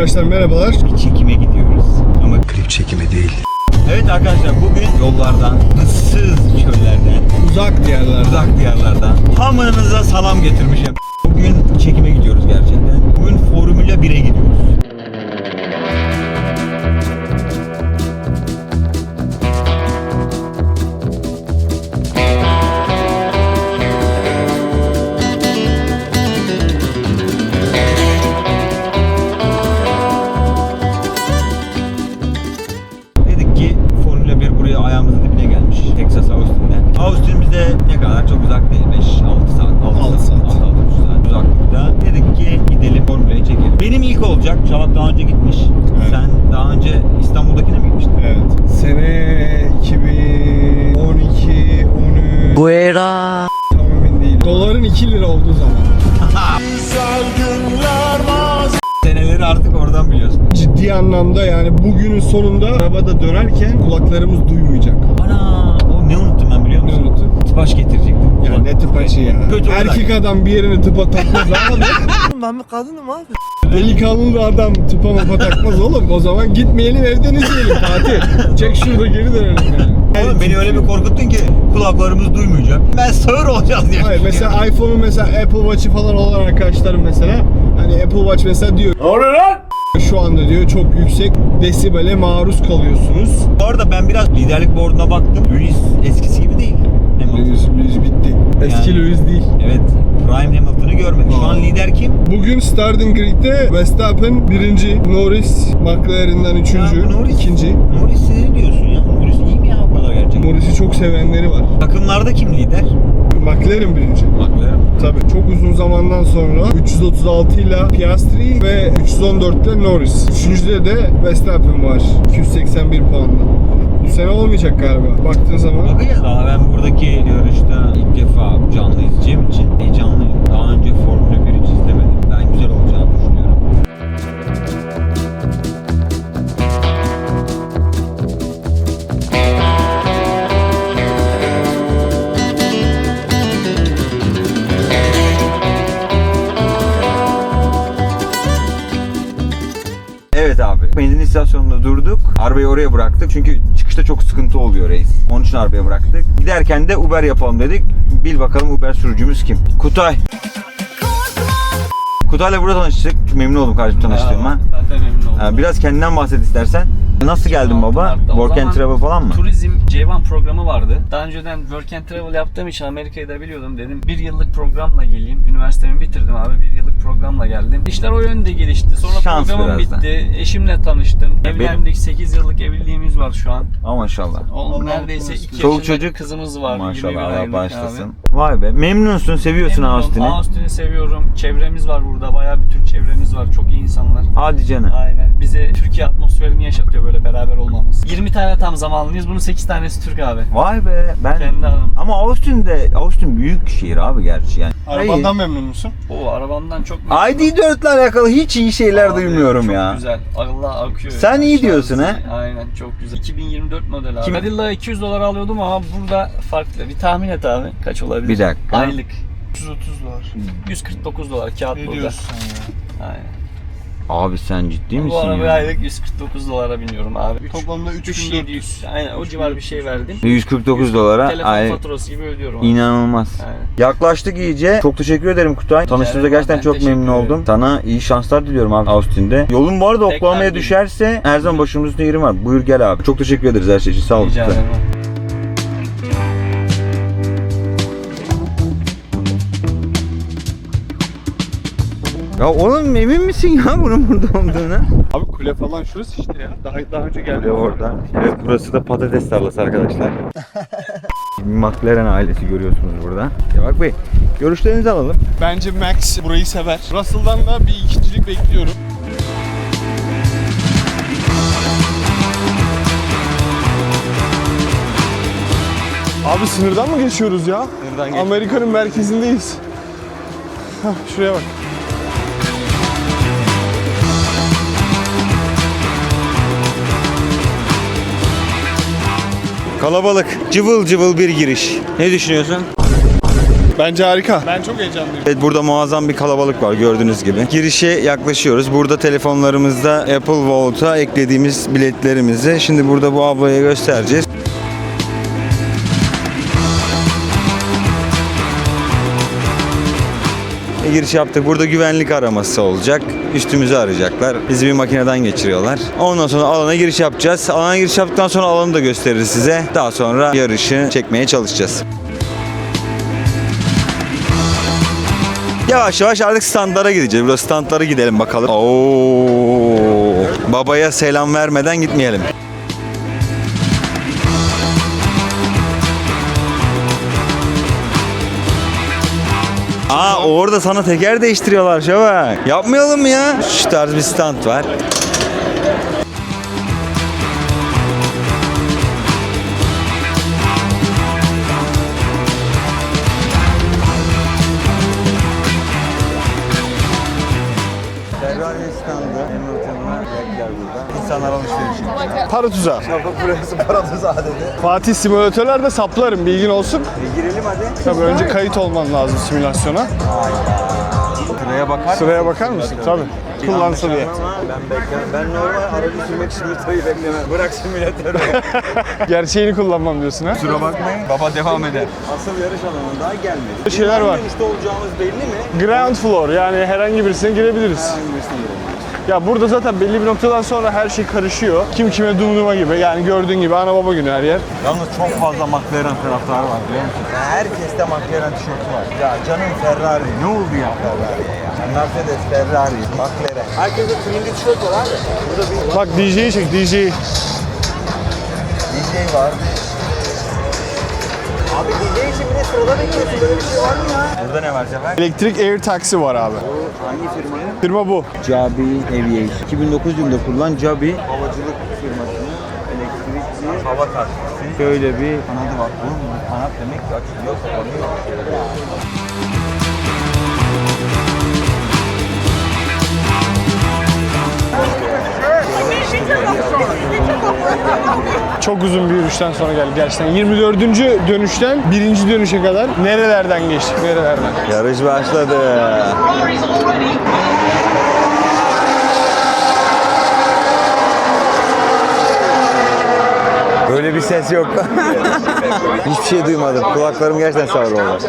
Arkadaşlar merhabalar. bir çekime gidiyoruz. Ama Klip çekimi değil. evet arkadaşlar bugün yollardan, ıssız çöllerden, Uzak diyarlar. uzak diyarlardan hamınıza salam getirmişim. Bugün çekime gidiyoruz gerçekten. Bugün Formula 1'e gidiyoruz. Ciddi anlamda yani bugünün sonunda arabada dönerken kulaklarımız duymayacak. Ana o ne unuttum ben biliyor Ne musun? unuttun? Tıpaş getirecektim. Ya ne tıpaçı ya. Kötü Erkek adam bir yerini tıpa takmaz abi. Ben bir kadınım abi. Delikanlı adam tıpa mapa takmaz oğlum. O zaman gitmeyelim evden izleyelim Fatih. Çek şurada geri dönelim yani. Oğlum beni öyle bir korkuttun ki kulaklarımız duymayacak. Ben sağır olacağız diye. Hayır mesela iPhone'un mesela Apple Watch'ı falan olan arkadaşlarım mesela hani Apple Watch mesela diyor. Ne oluyor lan? Şu anda diyor çok yüksek desibele maruz kalıyorsunuz. Bu arada ben biraz liderlik boarduna baktım. Lewis eskisi gibi değil. Lewis, Lewis bitti. Eski Yani- Lewis değil. Evet. Prime Hamilton'ı görmedim. Şu an lider kim? Bugün Starting Grid'de Verstappen birinci, Norris McLaren'dan üçüncü, Ya Norris- ikinci. Norris'i ne diyorsun ya? Gerçekten? Norris'i çok sevenleri var. Takımlarda kim lider? McLaren birinci. McLaren. Tabii çok uzun zamandan sonra 336 ile Piastri ve 314 ile Norris. Üçüncüde de Verstappen var 281 puanla. Bu sene olmayacak galiba. Baktığın zaman Bakacağız. Daha ben buradaki yarışta ilk defa canlı izleyeceğim için heyecanlıyım. Daha önce Formula 1 abi. Benzin istasyonunda durduk. Arabayı oraya bıraktık. Çünkü çıkışta çok sıkıntı oluyor reis. Onun için arabaya bıraktık. Giderken de Uber yapalım dedik. Bil bakalım Uber sürücümüz kim? Kutay. Kutay'la burada tanıştık. Çok memnun oldum kardeşim tanıştığıma. Ben de memnun oldum. Ha, Biraz kendinden bahset istersen. Nasıl geldin baba? Mart'ta. O Work and zaman travel falan mı? Turizm C1 programı vardı. Daha önceden work and travel yaptığım için Amerika'yı da biliyordum. Dedim bir yıllık programla geleyim. Üniversitemi bitirdim abi. Bir yıllık programla geldim. İşler o yönde gelişti. Sonra Şans programım da. bitti. Eşimle tanıştım. Ya benim- Evlendik. 8 yıllık evliliğimiz var şu an. Ama maşallah. Oğlum neredeyse mutlu 2 Çoluk yaşında çocuk. kızımız var. Maşallah 21 Allah bağışlasın. abi. Vay be. Memnunsun, seviyorsun. Austin'i. Austin'i seviyorum. Çevremiz var burada. Bayağı bir Türk çevremiz var. Çok iyi insanlar. Hadi canım. Aynen. Bize Türkiye atmosferini yaşatıyor böyle beraber olmamız. 20 tane tam zamanlıyız. Bunun 8 tanesi Türk abi. Vay be. Ben Kendi hanım. ama Austin'de Austin büyük şehir abi gerçi yani. arabandan memnun musun? O arabamdan çok memnunum. ID4 ile alakalı hiç iyi şeyler Abi, duymuyorum çok ya. güzel. Allah akıyor. Sen ya. iyi diyorsun Şarjı- ha? Aynen çok güzel. 2024 model abi. Kim- Cadillac 200 dolar alıyordum ama burada farklı. Bir tahmin et abi. Kaç olabilir? Bir dakika. Aylık. 130 dolar. 149 dolar kağıt Ne burada. diyorsun sen ya? Aynen. Abi sen ciddi Bu misin arabaya ya? aylık 149 dolara biniyorum abi. Üç- Toplamda 3700. Aynen o civar bir şey verdim. 149 dolara. Telefon Ay, faturası gibi ödüyorum. abi. inanılmaz. Aynen. Yaklaştık iyice. Çok teşekkür ederim Kutay. Tanıştığımıza ederim gerçekten çok teşekkür memnun ederim. oldum. Sana iyi şanslar diliyorum abi Austin'de. Yolun bu arada Tekrar Oklahoma'ya düşerse her zaman başımızın yerim var. Buyur gel abi. Çok teşekkür ederiz her şey için. Sağ ol Rica Kutay. ederim. Ya oğlum emin misin ya bunun burada olduğuna? Abi kule falan şurası işte ya. Daha daha önce geldim. Kule orada. Evet burası da patates tarlası arkadaşlar. McLaren ailesi görüyorsunuz burada. Ya bak Bey, görüşlerinizi alalım. Bence Max burayı sever. Russell'dan da bir ikincilik bekliyorum. Abi sınırdan mı geçiyoruz ya? Sınırdan. Amerika'nın merkezindeyiz. Hah, şuraya bak. Kalabalık, cıvıl cıvıl bir giriş. Ne düşünüyorsun? Bence harika. Ben çok heyecanlıyım. Evet burada muazzam bir kalabalık var gördüğünüz gibi. Girişe yaklaşıyoruz. Burada telefonlarımızda Apple Vault'a eklediğimiz biletlerimizi şimdi burada bu ablaya göstereceğiz. Giriş yaptık. Burada güvenlik araması olacak. Üstümüzü arayacaklar. Bizi bir makineden geçiriyorlar. Ondan sonra alana giriş yapacağız. Alana giriş yaptıktan sonra alanı da gösteririz size. Daha sonra yarışı çekmeye çalışacağız. Yavaş yavaş artık standlara gideceğiz. Burada standlara gidelim bakalım. Oo, babaya selam vermeden gitmeyelim. Aa orada sana teker değiştiriyorlar şabak. Yapmayalım ya? Şu tarz bir stand var. Para tuzağı. Şafak burası para tuzağı dedi. Fatih simülatörlerde saplarım bilgin olsun. Bir girelim hadi. Tabii önce kayıt olman lazım simülasyona. Sıraya bakar Sıraya bakar mısın? Tabii. Kullansa diye. Ben beklemem. Ben normal aracı sürmek simülatörü beklemem. Bırak simülatörü. Gerçeğini kullanmam diyorsun ha? Kusura bakmayın. Baba devam eder. Asıl yarış alanına daha gelmedi. Şeyler var. İşte olacağımız belli mi? Ground floor yani herhangi birisine girebiliriz. Ya burada zaten belli bir noktadan sonra her şey karışıyor. Kim kime dumduma gibi yani gördüğün gibi ana baba günü her yer. Yalnız çok fazla McLaren taraftarı var biliyor musun? Herkeste McLaren tişörtü var. Ya canım Ferrari. Ne oldu ya Ferrari'ye ya? Mercedes, Ferrari, McLaren. Herkeste turuncu tişört var abi. Burada bir Bak DJ'yi çek DJ'yi. DJ var. Abi DJ sırada bekliyorsun. Böyle bir şey var mı ya? Burada ne var Sefer? Elektrik Air Taxi var abi. Hangi firmanın? Firma bu. Jabi Aviation. 2009 yılında kurulan Jabi havacılık firmasının elektrikli hava taksisi. Şöyle bir kanadı var. Oğlum bu kanat demek ki açılıyor, kapanıyor. Çok uzun bir yürüyüşten sonra geldik gerçekten. 24. dönüşten birinci dönüşe kadar nerelerden geçtik nerelerden. Yarış başladı. Böyle bir ses yok. Hiçbir şey duymadım. Kulaklarım gerçekten sağır oldu.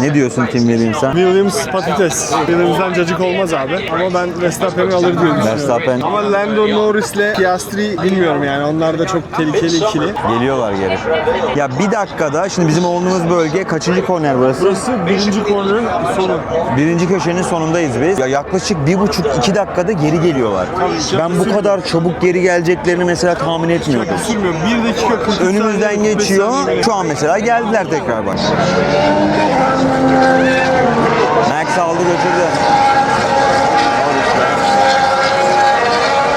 Ne diyorsun Tim Williams'a? Williams patates. Williams'dan cacık olmaz abi. Ama ben Verstappen'i alır diye düşünüyorum. Verstappen Ama Lando Norris'le Piastri bilmiyorum yani. Onlar da çok tehlikeli ikili. geliyorlar geri. Ya bir dakikada şimdi bizim olduğumuz bölge kaçıncı korner burası? Burası birinci kornerin sonu. Birinci köşenin sonundayız biz. Ya yaklaşık bir buçuk iki dakikada geri geliyorlar. Ben bu kadar çabuk geri geleceklerini mesela tahmin etmiyordum. Sürmüyor. 1 dakika 43 saniye, Önümüzden 45 geçiyor. saniye. Şu an mesela geldiler tekrar bak. Max aldı götürdü.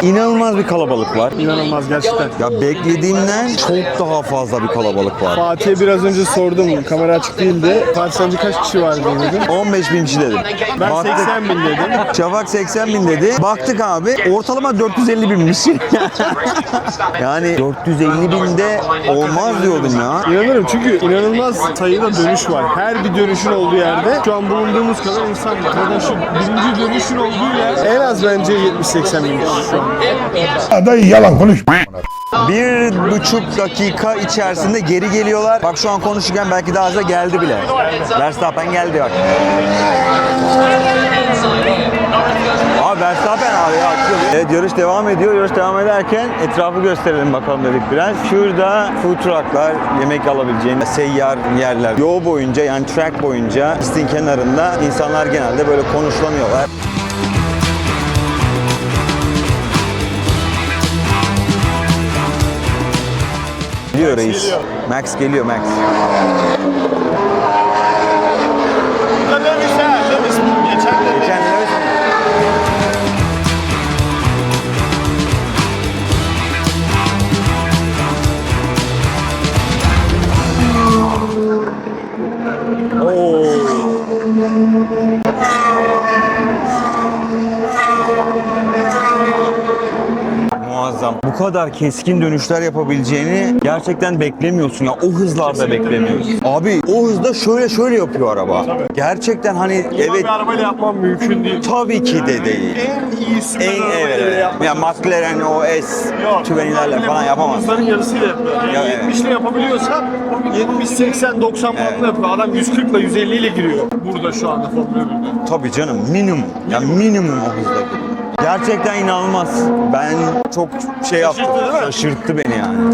İnanılmaz bir kalabalık var. İnanılmaz gerçekten. Ya beklediğimden çok daha fazla bir kalabalık var. Fatih'e biraz önce sordum. Kamera açık değildi. Fatih sence kaç kişi var diye dedim. 15 bin kişi dedim. Ben Baktık. 80 bin dedim. Şafak 80 bin dedi. Baktık abi ortalama 450 binmiş. yani 450 binde olmaz diyordum ya. İnanırım çünkü inanılmaz sayıda dönüş var. Her bir dönüşün olduğu yerde şu an bulunduğumuz kadar insan var. Zaten şu birinci dönüşün olduğu yer en az bence 70-80 bin kişi şu an. Dayı yalan konuş. Bir buçuk dakika içerisinde geri geliyorlar. Bak şu an konuşurken belki daha hızlı geldi bile. Verstappen geldi bak. Abi Verstappen abi ya. Evet yarış devam ediyor. Yarış devam ederken etrafı gösterelim bakalım dedik biraz. Şurada food trucklar, yemek alabileceğin seyyar yerler. Yol boyunca yani track boyunca pistin kenarında insanlar genelde böyle konuşlanıyorlar. Geliyor reis. Max geliyor Max. Kadar keskin dönüşler yapabileceğini gerçekten beklemiyorsun ya. O hızlarda beklemiyorsun. Abi o hızda şöyle şöyle yapıyor araba. Gerçekten hani evet Bir arabayla yapmam mümkün değil. tabii ki de değil. En iyisi En evet. Ya McLaren o S 20'lerle falan yapamaz. Hızların yarısıyla yapıyor. Yani Ya, evet. 70 ile yapabiliyorsa 70, 80, 90 bandında yapıyor. Adam 140 ile 150 ile giriyor. Burada şu anda Formula 1'de. Tabii canım minimum. Ya minimum o hızda. Gerçekten inanılmaz. Ben çok şey yaptım. Şaşırttı beni yani.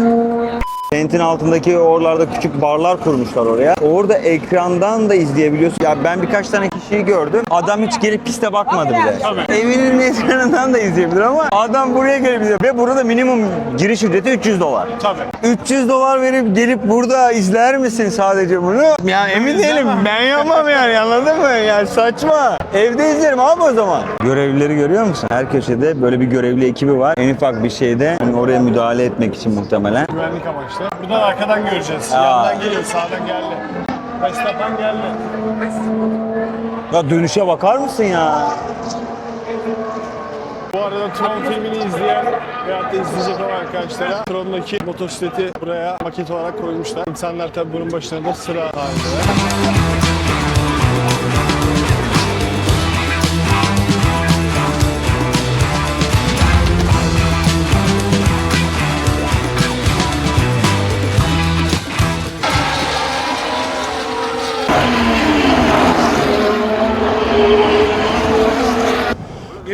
Kentin altındaki oralarda küçük barlar kurmuşlar oraya. Orada ekrandan da izleyebiliyorsun. Ya ben birkaç tane kişiyi gördüm. Adam hiç gelip piste bakmadı bile. Evinin ekranından da izleyebilir ama adam buraya gelip izliyor. Ve burada minimum giriş ücreti 300 dolar. Tabii. 300 dolar verip gelip burada izler misin sadece bunu? Ya emin değilim. Ben yapmam yani anladın mı? Yani saçma. Evde izlerim abi o zaman. Görevlileri görüyor musun? Her köşede böyle bir görevli ekibi var. En ufak bir şeyde hani oraya müdahale etmek için muhtemelen. Güvenlik amaçlı. Buradan arkadan göreceğiz. Aa. Yandan geliyor, sağdan geldi. Verstappen geldi. Ya dönüşe bakar mısın ya? Bu arada Tron filmini izleyen veyahut da izleyecek olan arkadaşlara Tron'daki motosikleti buraya maket olarak koymuşlar. İnsanlar tabi bunun başına da sıra halinde.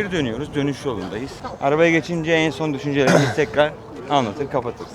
Geri dönüyoruz. Dönüş yolundayız. Arabaya geçince en son düşüncelerimizi tekrar anlatır kapatırız.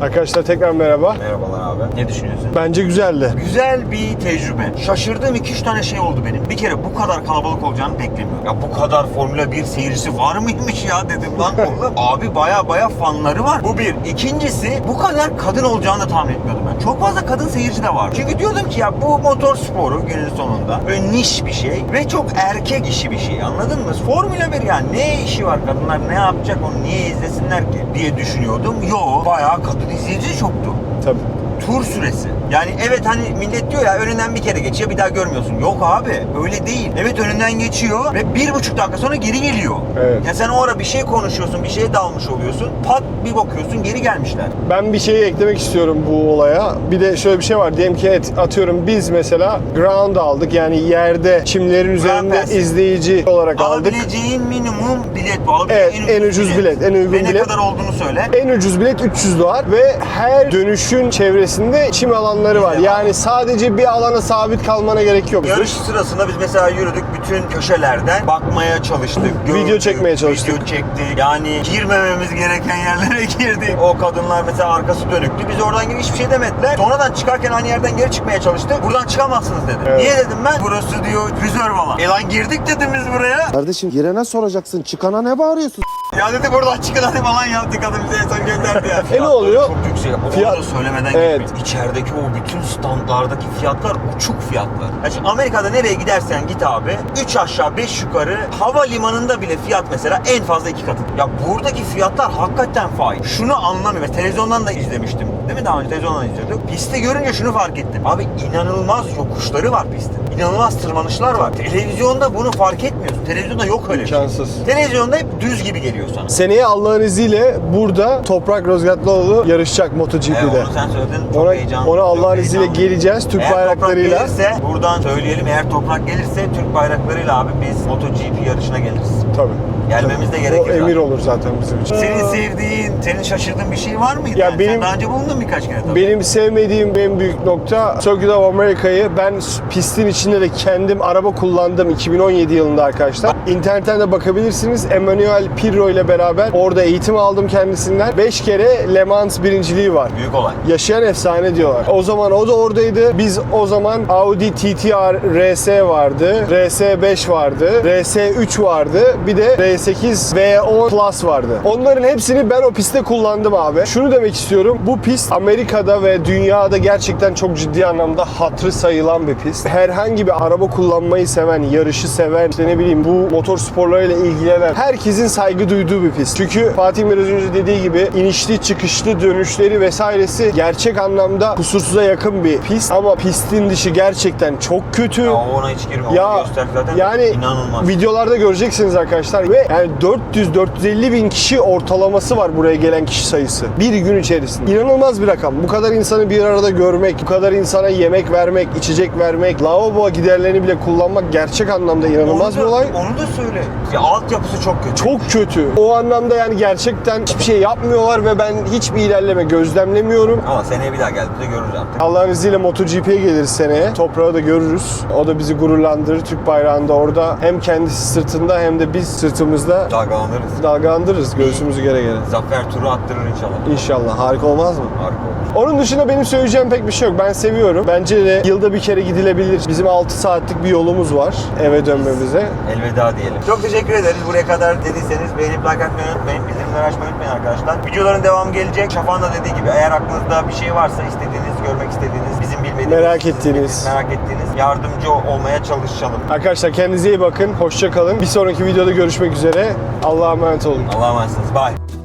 Arkadaşlar tekrar merhaba. Merhabalar abi. Ne düşünüyorsun? Bence güzeldi. Güzel bir tecrübe. Şaşırdığım 2-3 tane şey oldu benim. Bir kere bu kadar kalabalık olacağını beklemiyorum. Ya bu kadar Formula 1 seyircisi var mıymış ya dedim lan oğlum. Abi baya baya fanları var. Bu bir. İkincisi bu kadar kadın olacağını da tahmin etmiyordum ben. Çok fazla kadın seyirci de var. Çünkü diyordum ki ya bu motor sporu günün sonunda böyle niş bir şey ve çok erkek işi bir şey anladın mı? Formula 1 yani ne işi var kadınlar ne yapacak onu niye izlesinler ki diye düşünüyordum. Yo bayağı kadın izleyici çoktu Tabii. tur süresi. Yani evet hani millet diyor ya önünden bir kere geçiyor bir daha görmüyorsun. Yok abi öyle değil. Evet önünden geçiyor ve bir buçuk dakika sonra geri geliyor. Evet. Ya sen o ara bir şey konuşuyorsun, bir şeye dalmış oluyorsun. Pat bir bakıyorsun geri gelmişler. Ben bir şeyi eklemek istiyorum bu olaya. Bir de şöyle bir şey var. Diyelim ki et, atıyorum biz mesela ground aldık. Yani yerde çimlerin üzerinde pass. izleyici olarak aldık. Alabileceğin minimum bilet bu. Alabileceğin Evet, en ucuz bilet, en uygun Ve ne bilet. kadar olduğunu söyle. En ucuz bilet 300 dolar ve her dönüşün çevresinde çim alanları Bizde var. Yani sadece bir alana sabit kalmana gerek yok. Yarış sırasında biz mesela yürüdük bütün köşelerden bakmaya çalıştık. Video çekmeye çalıştık. Video çektik. Yani girmememiz gereken yerlere girdik. O kadınlar mesela arkası dönüktü. Biz oradan gibi hiçbir şey demediler. Sonradan çıkarken aynı yerden geri çıkmaya çalıştık. Buradan çıkamazsınız dedi. Evet. Niye dedim ben? Burası diyor rezerv alan. E lan girdik dedim biz buraya. Kardeşim girene soracaksın. Çıkana ne bağırıyorsun? Ya dedi buradan çıkın hadi falan yaptık kadın bize en son gönderdi ya. E ne oluyor? Çok yüksek. Onu Fiyat- da söylemeden Evet. geçmeyin. İçerideki o bütün standlardaki fiyatlar uçuk fiyatlar. Ya şimdi Amerika'da nereye gidersen git abi 3 aşağı 5 yukarı havalimanında bile fiyat mesela en fazla iki katı. Ya buradaki fiyatlar hakikaten fahiş. Şunu anlamıyorum. Televizyondan da izlemiştim. Değil mi daha önce televizyondan izliyorduk. Pisti görünce şunu fark ettim. Abi inanılmaz yokuşları var pistin. İnanılmaz tırmanışlar var. Televizyonda bunu fark etmiyorsun. Televizyonda yok öyle şey. İmkansız. Televizyonda hep düz gibi geliyor sana. Seneye Allah'ın izniyle burada Toprak Rozgatlıoğlu yarışacak MotoGP'de. Evet, onu sen söyledin. Çok Ona, heyecanlı. ona Allah'ın izniyle geleceğiz Türk Eğer bayraklarıyla. toprak gelirse buradan söyleyelim eğer toprak gelirse Türk bayraklarıyla abi biz MotoGP yarışına geliriz. Tabii. Gelmemiz de O gerekir emir zaten. olur zaten bizim için. Senin sevdiğin, senin şaşırdığın bir şey var mıydı? Ya Yani benim- Sen daha önce bulundun birkaç kere tabii. Benim sevmediğim en büyük nokta Circuit of America'yı ben pistin içinde de kendim araba kullandım 2017 yılında arkadaşlar. İnternetten de bakabilirsiniz. Emmanuel Pirro ile beraber orada eğitim aldım kendisinden. 5 kere Le Mans birinciliği var. Büyük olay. Yaşayan efsane diyorlar. O zaman o da oradaydı. Biz o zaman Audi TTR RS vardı. RS5 vardı. RS3 vardı. Bir de R8 V10 Plus vardı. Onların hepsini ben o pistte kullandım abi. Şunu demek istiyorum. Bu pist Amerika'da ve dünyada gerçekten çok ciddi anlamda hatırı sayılan bir pist. Herhangi herhangi bir araba kullanmayı seven, yarışı seven, işte ne bileyim bu motor sporlarıyla ilgilenen herkesin saygı duyduğu bir pist. Çünkü Fatih biraz önce dediği gibi inişli çıkışlı dönüşleri vesairesi gerçek anlamda kusursuza yakın bir pist. Ama pistin dışı gerçekten çok kötü. Ya ona hiç girme. Ya, Onu göster zaten. yani inanılmaz. videolarda göreceksiniz arkadaşlar ve yani 400-450 bin kişi ortalaması var buraya gelen kişi sayısı. Bir gün içerisinde. İnanılmaz bir rakam. Bu kadar insanı bir arada görmek, bu kadar insana yemek vermek, içecek vermek, lavabo giderlerini bile kullanmak gerçek anlamda inanılmaz Onu bir da- olay. Onu da söyle. Ya altyapısı çok kötü. Çok kötü. O anlamda yani gerçekten hiçbir şey yapmıyorlar ve ben hiçbir ilerleme gözlemlemiyorum. Ama seneye bir daha geldiğinde görürüz artık. Allah'ın izniyle MotoGP'ye geliriz seneye. Toprağı da görürüz. O da bizi gururlandırır. Türk bayrağında orada hem kendisi sırtında hem de biz sırtımızda Dalgalanırız. dalgalandırırız göğsümüzü gere gere. Zafer turu attırır inşallah. İnşallah. Harika olmaz mı? Harika olur. Onun dışında benim söyleyeceğim pek bir şey yok. Ben seviyorum. Bence de yılda bir kere gidilebilir. Bizim 6 saatlik bir yolumuz var eve dönmemize. Elveda diyelim. Çok teşekkür ederiz. Buraya kadar dediyseniz beğenip like atmayı unutmayın. Bildirimleri açmayı unutmayın arkadaşlar. Videoların devamı gelecek. Şafak'ın da dediği gibi eğer aklınızda bir şey varsa istediğiniz, görmek istediğiniz, bizim bilmediğimiz, Merak ettiğiniz. merak ettiğiniz yardımcı olmaya çalışalım. Arkadaşlar kendinize iyi bakın. Hoşça kalın. Bir sonraki videoda görüşmek üzere. Allah'a emanet olun. Allah'a emanetsiniz. Bye.